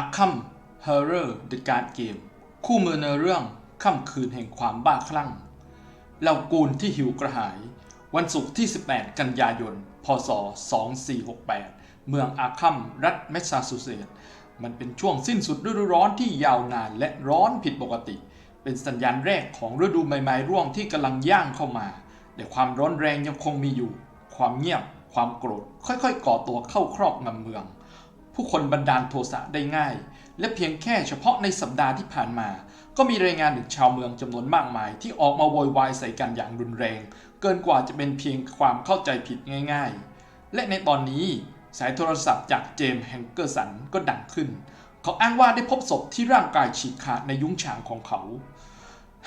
Arkham Horror The Card Game คู่มือเนื้อเรื่องค่ำคืนแห่งความบ้าคลั่งเหล่ากูลที่หิวกระหาย วันศุกร์ที่ 18 กันยายน พศ 2468 เมืองอาคัม รัฐแมสซาชูเซตส์มันเป็นช่วงสิ้นสุดฤดูร้อนที่ยาวนานและร้อนผิดปกติ เป็นสัญญาณแรกของฤดูใบไม้ร่วงที่กำลังย่างเข้ามา แต่ความร้อนแรงยังคงมีอยู่ ความเงียบ ความโกรธ ค่อยๆ ก่อตัวเข้าครอบงำเมือง ผู้คนบันดาลโทสะได้ง่าย และเพียงแค่เฉพาะในสัปดาห์ที่ผ่านมา ก็มีรายงานถึงชาวเมืองจำนวนมากมาย ที่ออกมาโวยวายใส่กันอย่างรุนแรง เกินกว่าจะเป็นเพียงความเข้าใจผิดง่าย ๆ และในตอนนี้สายโทรศัพท์จากเจมส์แฮงเกอร์สันก็ดังขึ้น เขาอ้างว่าได้พบศพที่ร่างกายฉีกขาดในยุ้งฉางของเขา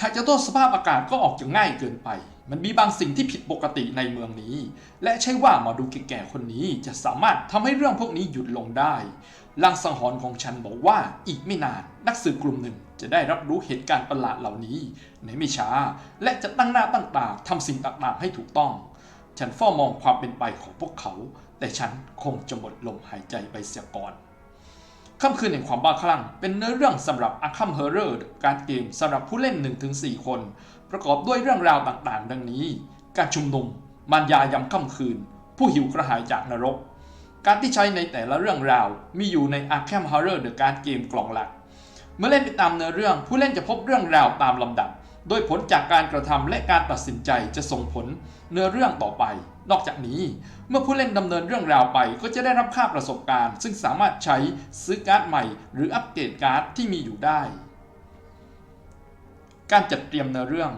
หากจะโทษสภาพอากาศก็ออกจะง่ายเกินไป มันมีบางสิ่งที่ผิดปกติในเมืองนี้ และใช่ว่าหมอดูแก่ๆคนนี้จะสามารถทำให้เรื่องพวกนี้หยุดลงได้ลางสังหรณ์ของฉันบอกว่าอีกไม่นานนักสืบกลุ่มหนึ่งจะได้รับรู้เหตุการณ์ประหลาดเหล่านี้ในไม่ช้า และจะตั้งหน้าตั้งตาทำสิ่งต่างๆให้ถูกต้อง ฉันเฝ้ามองความเป็นไปของพวกเขา แต่ฉันคงจะหมดลมหายใจไปเสียก่อน ค่ำคืนแห่งความบ้าคลั่ง เป็นเนื้อเรื่องสำหรับ Arkham Horror การเกมสำหรับผู้เล่น 1-4 คน ประกอบด้วยเรื่องราวต่างๆ ดังนี้ การชุมนุมมารยายำค่ำคืน ผู้หิวกระหายจากนรก การที่ใช้ในแต่ละเรื่องราวมีอยู่ใน Arkham Horror การเกมกล่องหลัก เมื่อเล่นไปตามเนื้อเรื่องผู้เล่นจะพบเรื่องราวตามลำดับ โดยผลจากการกระทำและการตัดสินใจจะส่งผลเนื้อเรื่องต่อไป นอกจากนี้ เมื่อผู้เล่นดำเนินเรื่องราวไปก็จะได้รับค่าประสบการณ์ ซึ่งสามารถใช้ซื้อการ์ดใหม่ หรืออัปเกรดการ์ดที่มีอยู่ได้ การจัดเตรียมเนื้อเรื่อง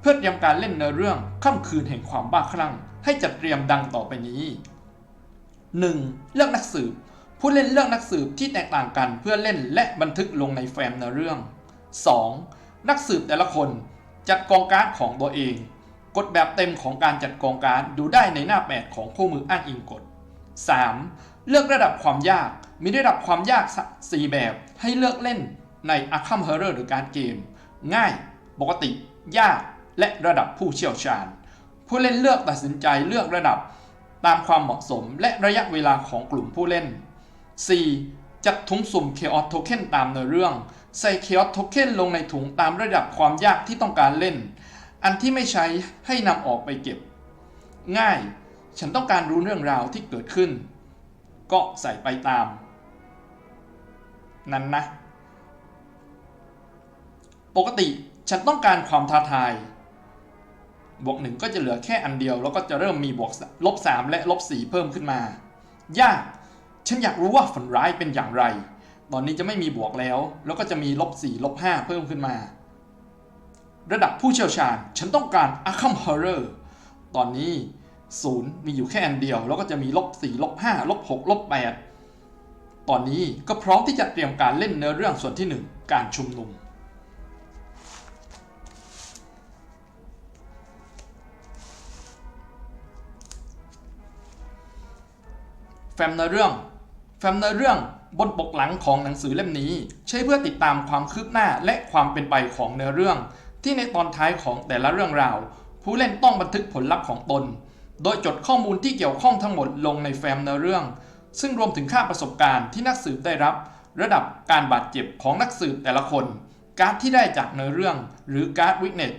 เพื่อเตรียมการเล่นเนื้อเรื่องค่ำคืนแห่งความบ้าคลั่ง ให้จัดเตรียมดังต่อไปนี้ 1. เลือกนักสืบ ผู้เล่นเลือกนักสืบที่แตกต่างกันเพื่อเล่นและบันทึกลงในแฟ้มเนื้อเรื่อง 2. นักสืบแต่ละคนจัดกองการ์ดของตัวเอง กฎแบบเต็มของการจัดกองการ์ดดูได้ในหน้า 8 ของคู่มืออ้างอิงกฎ 3. เลือกระดับความยากมีระดับความยาก 4 แบบให้เลือกเล่นใน Arkham Horror หรือการเกม ง่าย ปกติ ยาก และระดับผู้เชี่ยวชาญ ผู้เล่นเลือกตัดสินใจเลือกระดับตามความเหมาะสมและระยะเวลาของกลุ่มผู้เล่น 4. จัดถุงสุ่ม Chaos Token ตามเนื้อเรื่อง ใส่ Chaos Token ลงในถุงตามระดับความยากที่ต้องการเล่น อันที่ไม่ใช้ให้นำออกไปเก็บ ง่าย ฉันต้องการรู้เรื่องราวที่เกิดขึ้น ก็ใส่ไปตาม นั้นนะ ปกติฉันต้องการความท้าทาย บวกหนึ่งก็จะเหลือแค่อันเดียว แล้วก็จะเริ่มมีบวกลบสามและลบสี่เพิ่มขึ้นมา ยาก ฉันอยากรู้ว่าฝันร้ายเป็นอย่างไร ตอนนี้จะไม่มีบวกแล้ว แล้วก็จะมีลบสี่ลบห้าเพิ่มขึ้นมา ระดับผู้เชี่ยวชาญ ฉันต้องการ Arkham Horror ตอนนี้ศูนย์มีอยู่แค่อันเดียว แล้วก็จะมีลบสี่ลบห้าลบหกลบแปดตอนนี้ก็พร้อมที่จะเตรียมการเล่นเนื้อเรื่องส่วนที่หนึ่งการชุมนุม แฟมเนื้อเรื่อง แฟมเนื้อเรื่อง บนปกหลังของหนังสือเล่มนี้ ใช้เพื่อติดตามความคืบหน้าและความเป็นไปของเนื้อเรื่อง ที่ในตอนท้ายของแต่ละเรื่องราว ผู้เล่นต้องบันทึกผลลัพธ์ของตน โดยจดข้อมูลที่เกี่ยวข้องทั้งหมดลงในแฟ้มเนื้อเรื่อง ซึ่งรวมถึงค่าประสบการณ์ที่นักสืบได้รับ ระดับการบาดเจ็บของนักสืบแต่ละคน การ์ดที่ได้จากเนื้อเรื่อง หรือการ์ดวิกเนต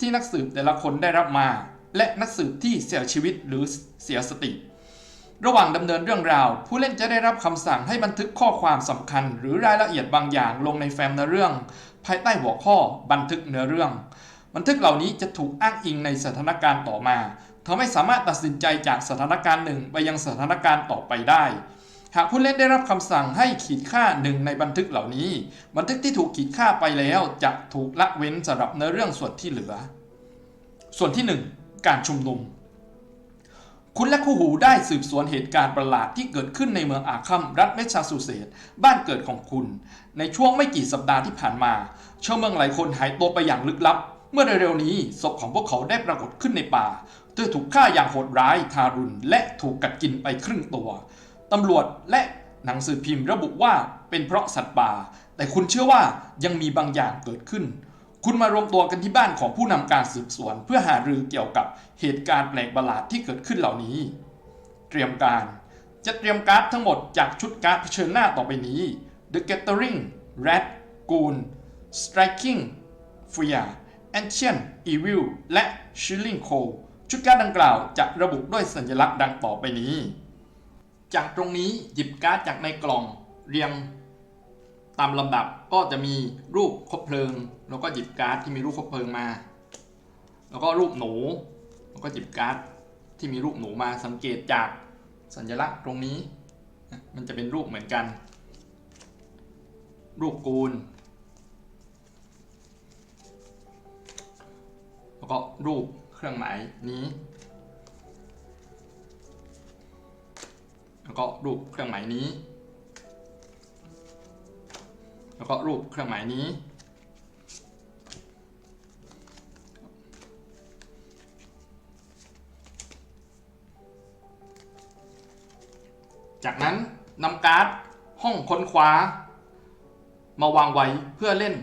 ที่นักสืบแต่ละคนได้รับมา และนักสืบที่เสียชีวิตหรือเสียสติ ระหว่างดำเนินเรื่องราว ผู้เล่นจะได้รับคำสั่งให้บันทึกข้อความสำคัญ หรือรายละเอียดบางอย่างลงในแฟ้มเนื้อเรื่อง ภายใต้หัวข้อบันทึกเนื้อเรื่อง บันทึกเหล่านี้จะถูกอ้างอิงในสถานการณ์ต่อมาทำให้สามารถตัดสินใจจากสถานการณ์หนึ่งไปยังสถานการณ์ต่อไปได้ หากผู้เล่นได้รับคำสั่งให้ขีดค่าหนึ่งในบันทึกเหล่านี้ บันทึกที่ถูกขีดค่าไปแล้วจะถูกละเว้นสำหรับเนื้อเรื่องส่วนที่เหลือ ส่วนที่ 1 การชุมนุม คุณและคู่หูได้สืบสวนเหตุการณ์ประหลาดที่เกิดขึ้นในเมืองอาคัมรัฐเมสซาชูเซตส์บ้านเกิดของคุณ ในช่วงไม่กี่สัปดาห์ที่ผ่านมาชาวเมืองหลายคนหายตัวไปอย่างลึกลับ เมื่อเร็วๆนี้ศพของพวกเขาได้ปรากฏขึ้นในป่าโดยถูกฆ่าอย่างโหดร้ายทารุณและถูกกัดกินไปครึ่งตัวตำรวจและหนังสือพิมพ์ระบุว่าเป็นเพราะสัตว์ป่า แต่คุณเชื่อว่ายังมีบางอย่างเกิดขึ้น คุณมารวมตัวกันที่บ้านของผู้นำการสืบสวน เพื่อหารือเกี่ยวกับเหตุการณ์แปลกประหลาดที่เกิดขึ้นเหล่านี้ เตรียมการจะเตรียมการ์ดทั้งหมดจากชุดการ์ดเผชิญหน้าต่อไปนี้ The Gathering Rat Goon Striking Fear Ancient Evil และ Shilling Cold ชุดการ์ดดังกล่าวจะระบุด้วยสัญลักษณ์ดังต่อไปนี้ จากตรงนี้หยิบการ์ดจากในกล่อง เรียง ตามลำดับก็จะมีรูปคบเพลิง แล้วก็หยิบการ์ดที่มีรูปคบเพลิงมา แล้วก็รูปหนูแล้วก็หยิบการ์ดที่มีรูปหนูมาสังเกตจากสัญลักษณ์ตรงนี้ มันจะเป็นรูปเหมือนกัน รูปกูล แล้วก็รูปเครื่องหมายนี้ แล้วก็รูปเครื่องหมายนี้ แล้วก็รูปเครื่องหมายนี้ จากนั้นนำการ์ดห้องค้นคว้า มาวางไว้เพื่อเล่น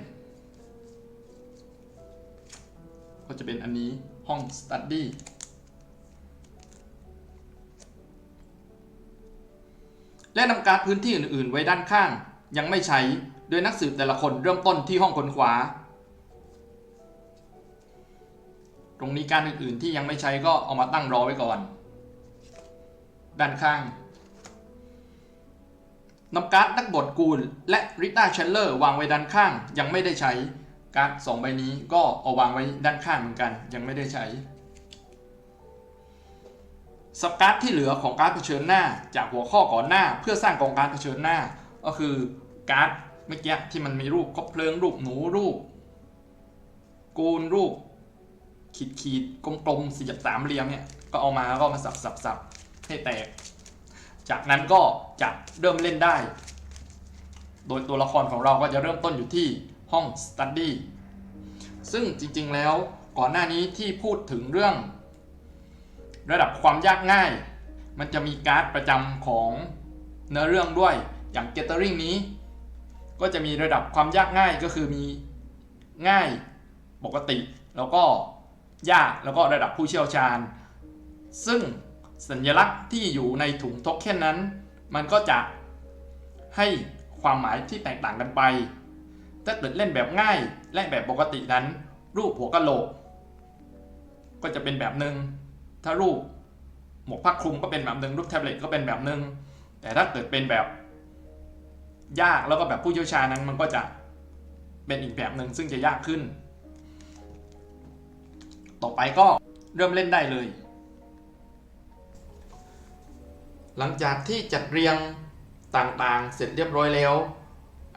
ก็จะเป็นอันนี้ห้อง Study และนำการ์ดพื้นที่อื่น ๆ ไว้ด้านข้างยังไม่ใช้ โดยนักสืบแต่ละคนเริ่มต้นที่ห้องค้นคว้า ตรงนี้การอื่นๆที่ยังไม่ใช้ก็เอามาตั้งรอไว้ก่อน ด้านข้างนำการ์ดนักบทกูล และริต้าเชลเลอร์วางไว้ด้านข้าง ยังไม่ได้ใช้การ์ดสองใบนี้ก็เอาวางไว้ด้านข้างเหมือนกัน ยังไม่ได้ใช้สับการ์ดที่เหลือของการ์ดเผชิญหน้า จากหัวข้อก่อนหน้าเพื่อสร้างกองการ์ดเผชิญหน้า ก็คือการ์ด เมื่อกี้ที่มันมีรูปคบเพลิงรูปหนูรูป กูลรูป ขีดขีดกลมๆสี่สามเหลี่ยมเนี่ย ก็เอามาก็มาสับสับสับให้แตก จากนั้นก็จะเริ่มเล่นได้ โดยตัวละครของเราก็จะเริ่มต้นอยู่ที่ห้อง Study ซึ่งจริงๆแล้วก่อนหน้านี้ที่พูดถึงเรื่อง ระดับความยากง่าย มันจะมีการ์ดประจำของเนื้อเรื่องด้วยอย่าง Gathering นี้ ก็จะมีระดับความยากง่ายก็คือมีง่ายปกติ แล้วก็ยากแล้วก็ระดับผู้เชี่ยวชาญ ซึ่งสัญลักษณ์ที่อยู่ในถุงโทเค็นนั้น มันก็จะให้ความหมายที่แตกต่างกันไป ถ้าเกิดเล่นแบบง่ายและแบบปกตินั้น รูปหัวกะโหลก ก็จะเป็นแบบหนึ่งถ้ารูปหมวกผ้าคลุมก็เป็นแบบหนึ่งรูปแท็บเล็ตก็เป็นแบบหนึ่งแต่ถ้าเกิดเป็นแบบ ยากแล้วก็แบบผู้เชี่ยวชาญนั้นมันก็จะเป็นอีกแบบหนึ่งซึ่งจะยากขึ้น ต่อไปก็เริ่มเล่นได้เลย หลังจากที่จัดเรียงต่างๆ เสร็จเรียบร้อยแล้ว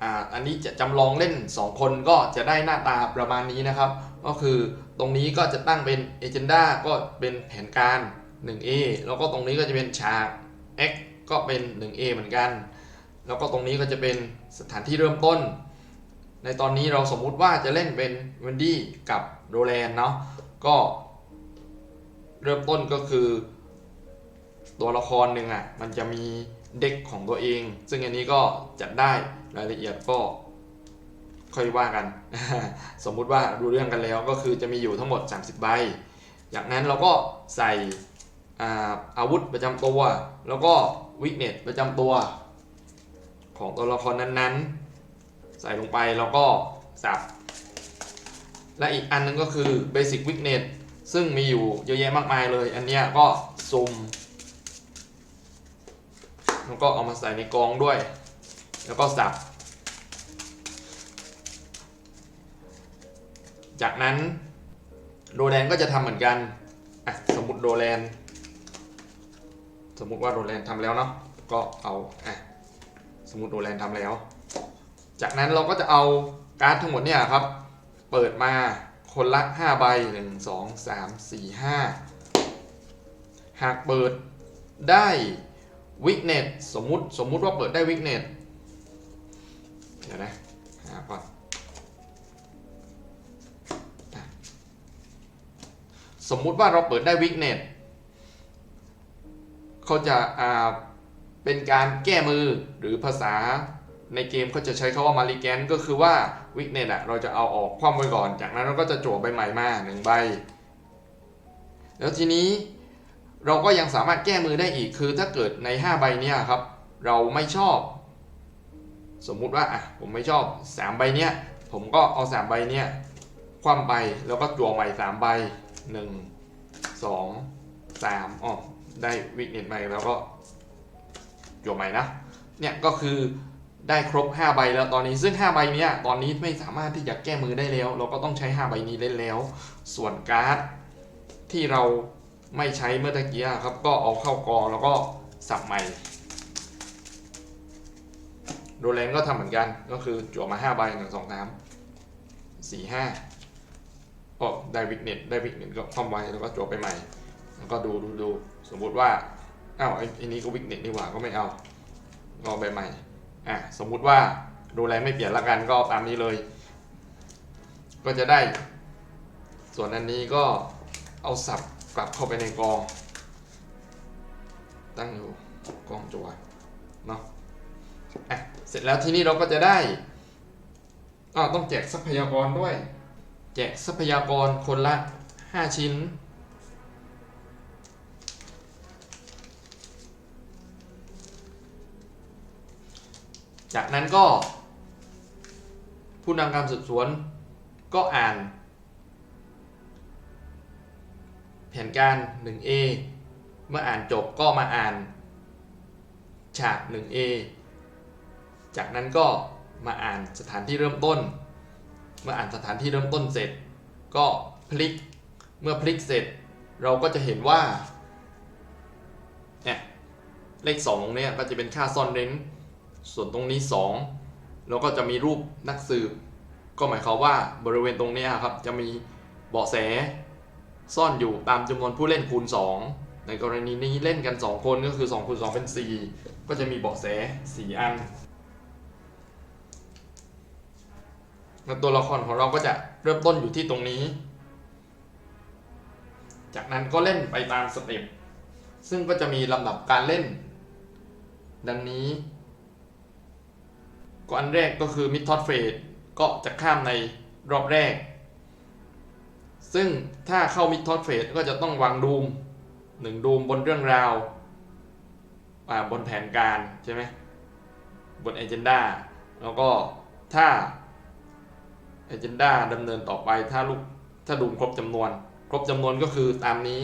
อ่าอันนี้จะจำลองเล่น 2 คนก็จะได้หน้าตาประมาณนี้นะครับ ก็คือตรงนี้ก็จะตั้งเป็น Agenda ก็เป็นแผนการ 1A แล้วก็ตรงนี้ก็จะเป็นฉาก X ก็เป็น 1A เหมือนกัน แล้วก็ตรงนี้ก็จะเป็นสถานที่เริ่มต้น ในตอนนี้เราสมมุติว่าจะเล่นเป็นเวนดี้กับโรแลนเนาะก็เริ่มต้นก็คือ ตัวละครหนึ่งอะมันจะมีเด็กของตัวเอง ซึ่งอันนี้ก็จัดได้รายละเอียดก็ค่อยว่ากัน สมมุติว่ารู้เรื่องกันแล้วก็คือจะมีอยู่ทั้งหมด 30 ใบ จากนั้นเราก็ใส่อาอาวุธประจำตัว แล้วก็วิกเนตประจำตัว ของตัวละครนั้นๆ ใส่ลงไปแล้วก็สับ และอีกอันนึงก็คือ Basic Weakness ซึ่งมีอยู่เยอะแยะมากมายเลย อันนี้ก็ซุ่มแล้วก็เอามาใส่ในกองด้วย แล้วก็สับ จากนั้นโรแลนก็จะทำเหมือนกันอะสมมติโรแลนสมมุติว่าโรแลนทำแล้วเนาะก็เอาอะ สมมติโรแลนทำแล้ว จากนั้นเราก็จะเอาการ์ดทั้งหมดเนี่ยครับ เปิดมาคนละ 5 ใบ 1 2 3 4 5 หากเปิดได้วิกเนตสมมุติสมมุติว่าเปิดได้วิกเนตเดี๋ยวนะหาก่อนสมมุติว่าเราเปิดได้วิกเนตเขาจะอ่า เป็นการแก้มือหรือภาษาในเกมเขาจะใช้คาว่ามาริแกนก็คือว่าวิกเนตอะเราจะเอาออกคว่ำไว้ก่อน จากนั้นเราก็จะจั่วใบใหม่มาหนึ่งใบ แล้วทีนี้เราก็ยังสามารถแก้มือได้อีกคือถ้าเกิดใน 5 ใบเนี้ยครับ เราไม่ชอบ สมมุติว่าอะผมไม่ชอบ 3 ใบเนี้ยผมก็เอา 3 ใบเนี้ยคว่ำไปแล้วก็จั่วใหม่ 3 ใบ 1 2 3อ๋อได้วิกเนตใหม่แล้วก็ จั่วใหม่นะ เนี่ยก็คือได้ครบ 5 ใบแล้วตอนนี้ซึ่ง 5 ใบเนี้ยตอนนี้ไม่สามารถที่จะแก้มือได้แล้ว เราก็ต้องใช้ 5 ใบนี้เล่นแล้ว ส่วนการ์ดที่เราไม่ใช้เมื่อตะกี้ครับ ก็เอาเข้ากองแล้วก็สับใหม่โรแลนก็ทำเหมือนกันก็คือจั่วมา 5 ใบหนึ่งสองสามสี่ห้าก็ได้วิกเน็ตได้วิกเน็ตก็คว่ำไว้แล้วก็จั่วไปใหม่ แล้วก็ดูดูดูสมมุติว่า อ้าวไอ้นี้ก็วิกเน็ตนี่หว่าก็ไม่เอากอาใบใหม่อะสมมุติว่าโรแลไม่เปลี่ยนละกันก็ตามนี้เลย ก็จะได้ ส่วนอันนี้ก็เอาสับกลับเข้าไปในกอง ตั้งอยู่กองจัวเนาะอะเสร็จแล้วที่นี้เราก็จะได้อ้าวต้องแจกทรัพยากรด้วย แจกทรัพยากรคนละ 5 ชิ้น จากนั้นก็ ผู้นำการสืบสวนก็อ่าน แผนการ 1A เมื่ออ่านจบก็มาอ่าน ฉาก 1A จากนั้นก็มาอ่านสถานที่เริ่มต้น เมื่ออ่านสถานที่เริ่มต้นเสร็จ ก็พลิก เมื่อพลิกเสร็จ เราก็จะเห็นว่าเนี่ยเลข2ตรงเนี้ยก็จะเป็นค่าซ่อนเร้น ส่วนตรงนี้ 2 แล้วก็จะมีรูปนักสืบ ก็หมายความว่าบริเวณตรงนี้ครับจะมีเบาะแสซ่อนอยู่ตามจำนวนผู้เล่นคูณ 2 ในกรณีนี้เล่นกัน 2 คนก็คือ2คูณ2เป็น 4 ก็จะมีเบาะแส 4 อันแล้วตัวละครของเราก็จะเริ่มต้นอยู่ที่ตรงนี้ จากนั้นก็เล่นไปตามสเต็ปซึ่งก็จะมีลำดับการเล่น ดังนี้ ก็อันแรกก็คือมิดทอดเฟสก็จะข้ามในรอบแรก ซึ่งถ้าเข้ามิดทอดเฟสก็จะต้องวางดูมหนึ่งดูมบนเรื่องราวาบนแผนการใช่ไหมบนเอเจนดาแล้วก็ถ้าเอเจนดาดำเนินต่อไปถ้าลูกถ้าดูมครบจำนวน ครบจำนวนก็คือตามนี้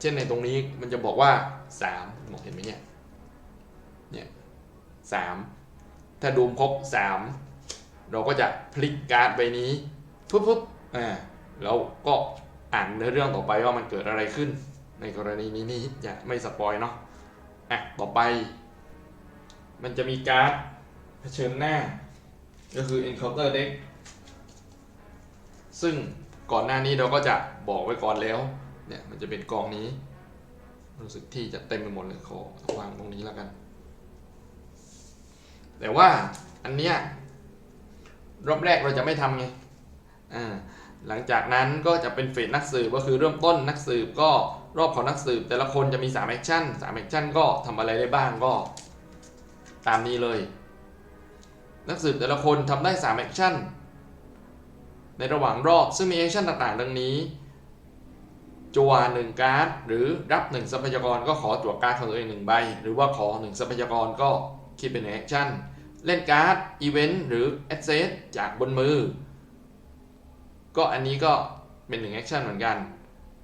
เช่นในตรงนี้มันจะบอกว่า3มองเห็นไหมเนี่ยเนี่ยสาม ถ้าดูมครบ3เราก็จะพลิกการ์ดใบนี้ปุ๊บปุ๊บอ่าแล้วก็อ่านเนื้อเรื่องต่อไปว่ามันเกิดอะไรขึ้น ในกรณีนี้นี่จะไม่สปอยเนาะอะต่อไป มันจะมีการ์ดเผชิญหน้า ก็คือ encounter deck ซึ่งก่อนหน้านี้เราก็จะบอกไว้ก่อนแล้วเนี่ยมันจะเป็นกองนี้ รู้สึกที่จะเต็มไปหมดเลยขอวางตรงนี้แล้วกัน แต่ว่าอันเนี้ยรอบแรกเราจะไม่ทำไงอ่าหลังจากนั้นก็จะเป็นเฟสนักสืบก็คือเริ่มต้นนักสืบก็รอบของนักสืบ แต่ละคนจะมี3แอคชั่น3แอคชั่นก็ทำอะไรได้บ้างก็ ตามนี้เลย นักสืบแต่ละคนทำได้3แอคชั่นในระหว่างรอบซึ่งมีแอคชั่นต่างๆ ดังนี้จัวหนึ่งการ์ด หรือรับหนึ่งทรัพยากรก็ขอจั่วการ์ดของตัวเองหนึ่งใบ หรือว่าขอหนึ่งทรัพยากรก็คิดเป็นแอคชั่น เล่นการ์ดอีเวนต์หรือแอดเซสจากบนมือ ก็อันนี้ก็เป็นหนึ่งแอคชั่นเหมือนกัน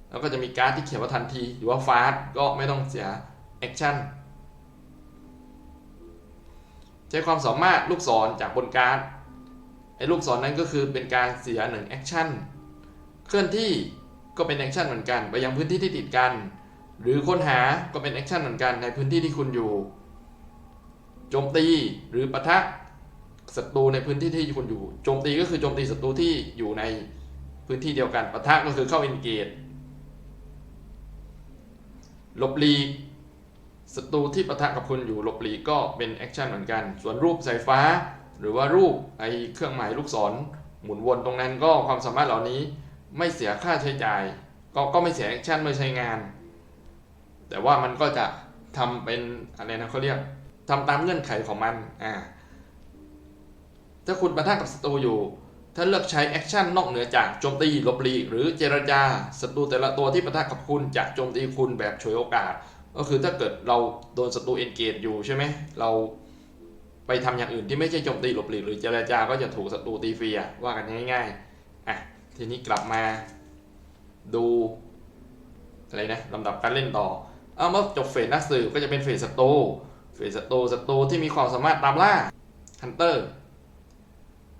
แล้วก็จะมีการ์ดที่เขียนว่าทันที หรือว่าฟาสก็ไม่ต้องเสียแอคชั่นใช้ความสามารถลูกศรจากบนการ์ดไอ้ลูกศรนั้นก็คือเป็นการเสียหนึ่งแอคชั่นเคลื่อนที่ก็เป็นแอคชั่นเหมือนกัน ไปยังพื้นที่ที่ติดกัน หรือค้นหาก็เป็นแอคชั่นเหมือนกันในพื้นที่ที่คุณอยู่ โจมตีหรือปะทะศัตรูในพื้นที่ที่คุณอยู่ โจมตีก็คือโจมตีศัตรูที่อยู่ในพื้นที่เดียวกันปะทะก็คือเข้าอินเกตหลบหลีกศัตรูที่ปะทะกับคุณอยู่หลบหลีกก็เป็นแอคชั่นเหมือนกัน ส่วนรูปสายฟ้า หรือว่ารูปไอเครื่องหมายลูกศร หมุนวนตรงนั้นก็ความสามารถเหล่านี้ไม่เสียค่าใช้จ่าย ก็ก็ไม่เสียแอคชั่นเมื่อใช้งาน แต่ว่ามันก็จะทำเป็นอะไรนะเขาเรียก ทำตามเงื่อนไขของมันอ่าถ้าคุณปะทะกับศัตรูอยู่ ถ้าเลือกใช้แอคชั่นนอกเหนือจากโจมตีหลบหลีกหรือเจรจาศัตรูแต่ละตัวที่ปะทะกับคุณจะโจมตีคุณแบบฉวยโอกาส ก็คือถ้าเกิดเราโดนศัตรูเอนเกจอยู่ใช่ไหมเราไปทำอย่างอื่นที่ไม่ใช่โจมตีหลบหลีกหรือเจรจาก็จะถูกศัตรูตีฟรีอะว่ากันง่ายๆอะทีนี้กลับมาดูอะไรนะลำดับการเล่นต่อเอาเมื่อจบเฟสนักสืบก็จะเป็นเฟสศัตรู เฟสศัตรูศัตรูที่มีความสามารถตามล่าฮันเตอร์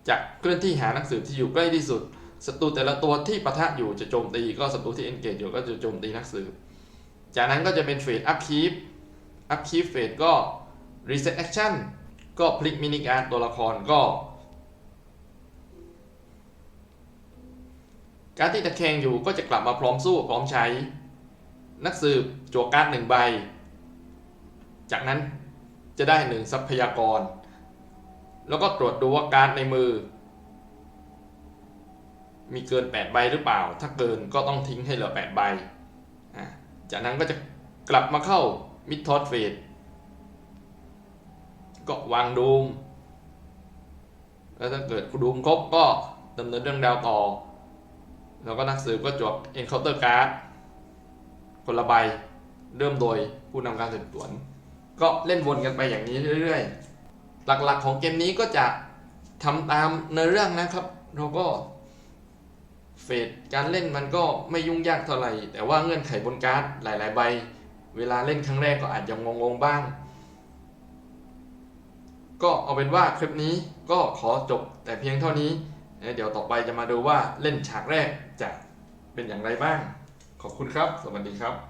จะเคลื่อนที่หาหนักสืบที่อยู่ใกล้ที่สุดศัตรูแต่ละตัวที่ปะทะอยู่จะโจมตีก็ศัตรูที่เอนเกจอยู่ก็จะโจมตีนักสืบจากนั้นก็จะเป็นเฟสอัพคีฟอัพคีฟเฟสก็ reset action ก็พลิกมินิการตัวละครก็ การที่ตะแคงอยู่ก็จะกลับมาพร้อมสู้พร้อมใช้ นักสืบจั่วการ์ดหนึ่งใบ จากนั้น จะได้หนึ่งทรัพยากร แล้วก็ตรวจดูว่าการ์ดในมือ มีเกิน 8 ใบหรือเปล่า ถ้าเกินก็ต้องทิ้งให้เหลือ 8 ใบ จากนั้นก็จะกลับมาเข้ามิดทอดเฟสก็วางดูม แล้วถ้าเกิดดูมครบก็ดำเนินเรื่องราวต่อ แล้วก็นักสืบก็จวก Encounter Card คนละใบเริ่มโดยผู้นำการสืบสวน ก็เล่นวนกันไปอย่างนี้เรื่อยๆ หลักๆของเกมนี้ก็จะทำตามเนื้อเรื่องนะครับ เราก็เฟสการเล่นมันก็ไม่ยุ่งยากเท่าไหร่ แต่ว่าเงื่อนไขบนการ์ดหลาย ๆ ใบ เวลาเล่นครั้งแรกก็อาจจะงงๆบ้าง ก็เอาเป็นว่าคลิปนี้ก็ขอจบแต่เพียงเท่านี้ เดี๋ยวต่อไปจะมาดูว่าเล่นฉากแรกจะเป็นอย่างไรบ้าง ขอบคุณครับ สวัสดีครับ